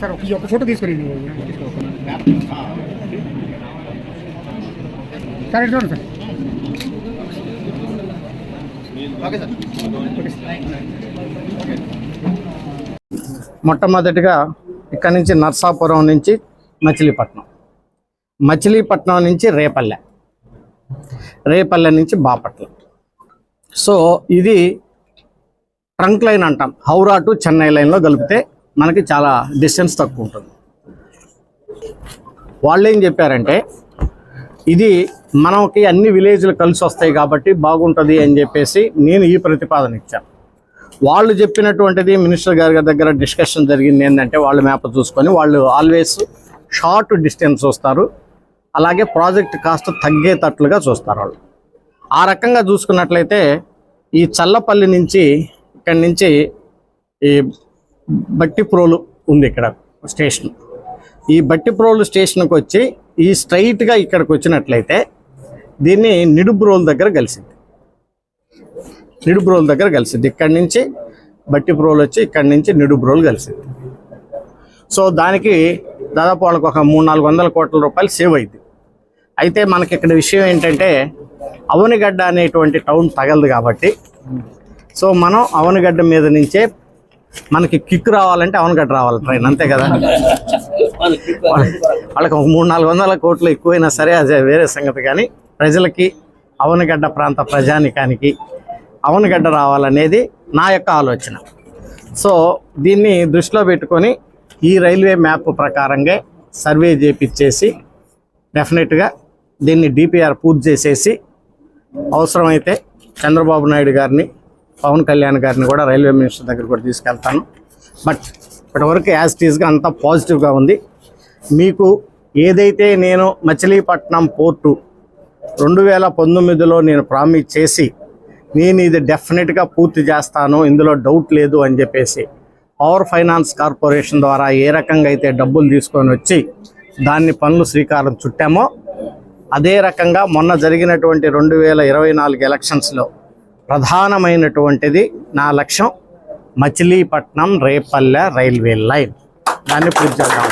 Sir ఒక- ఈ ఒక ఫోటో తీసుకుని సార్ ఇటు సార్. మొట్టమొదటిగా ఇక్కడ నుంచి నర్సాపురం నుంచి మచిలీపట్నం. మచిలీపట్నం నుంచి రేపల్లె. రేపల్లె నుంచి బాపట్ల. సో ఇది ట్రంక్ లైన్ అంటాం. హౌరా టు చెన్నై లైన్లో కలిపితే మనకి చాలా డిస్టెన్స్ తక్కువ ఉంటుంది. వాళ్ళు ఏం చెప్పారంటే ఇది మనకి అన్ని విలేజ్లు కలిసి వస్తాయి కాబట్టి బాగుంటుంది అని చెప్పేసి నేను ఈ ప్రతిపాదన ఇచ్చాను. వాళ్ళు చెప్పినటువంటిది మినిస్టర్ గారి దగ్గర డిస్కషన్ జరిగింది ఏంటంటే వాళ్ళు మ్యాప్ చూసుకొని వాళ్ళు ఆల్వేస్ షార్ట్ డిస్టెన్స్ చూస్తారు. అలాగే ప్రాజెక్ట్ కాస్ట్ తగ్గేటట్లుగా చూస్తారు వాళ్ళు. ఆ రకంగా చూసుకున్నట్లయితే ఈ చల్లపల్లి నుంచి ఇక్కడి నుంచి ఈ బట్టి ప్రోలు ఉంది ఇక్కడ స్టేషన్. ఈ బట్టి ప్రోలు స్టేషన్కి వచ్చి ఈ స్ట్రైట్గా ఇక్కడికి వచ్చినట్లయితే దీన్ని నిడుబ్రోలు దగ్గర కలిసింది. నిడుబ్రోలు దగ్గర కలిసింది. ఇక్కడి నుంచి బట్టి ప్రోలు వచ్చి ఇక్కడి నుంచి నిడుబ్రోలు కలిసింది. సో దానికి దాదాపు వాళ్ళకి ఒక మూడు నాలుగు వందల కోట్ల రూపాయలు సేవ్ అయింది. అయితే మనకి ఇక్కడ విషయం ఏంటంటే అవనిగడ్డ అనేటువంటి టౌన్ తగలదు కాబట్టి. సో మనం అవనిగడ్డ మీద నుంచే మనకి కిక్ రావాలంటే అవనగడ్డ రావాలి ట్రైన్ అంతే కదా? వాళ్ళకి ఒక మూడు నాలుగు వందల కోట్లు ఎక్కువైనా సరే అదే వేరే సంగతి కానీ ప్రజలకి అవనగడ్డ ప్రాంత ప్రజానికానికి అవనగడ్డ రావాలనేది నా యొక్క ఆలోచన. సో దీన్ని దృష్టిలో పెట్టుకొని ఈ రైల్వే మ్యాప్ ప్రకారంగా సర్వే చేపించేసి డెఫినెట్గా దీన్ని డిపిఆర్ పూర్తి చేసేసి అవసరమైతే చంద్రబాబు నాయుడు గారిని పవన్ కళ్యాణ్ గారిని కూడా రైల్వే మినిస్టర్ దగ్గర కూడా తీసుకెళ్తాను. బట్ ఇప్పటివరకు యాజ్ టీజ్గా అంతా పాజిటివ్గా ఉంది. మీకు ఏదైతే నేను మచిలీపట్నం పోర్టు రెండు వేల పంతొమ్మిదిలో నేను ప్రామిస్ చేసి నేను ఇది డెఫినెట్గా పూర్తి చేస్తాను ఇందులో డౌట్ లేదు అని చెప్పేసి పవర్ ఫైనాన్స్ కార్పొరేషన్ ద్వారా ఏ రకంగా అయితే డబ్బులు తీసుకొని వచ్చి దాన్ని పనులు శ్రీకారం చుట్టామో అదే రకంగా మొన్న జరిగినటువంటి రెండు వేల ఇరవై నాలుగు ఎలక్షన్స్లో ప్రధానమైనటువంటిది నా లక్ష్యం మచిలీపట్నం రేపల్లె రైల్వే లైన్. దాన్ని పూర్తి చేద్దాం.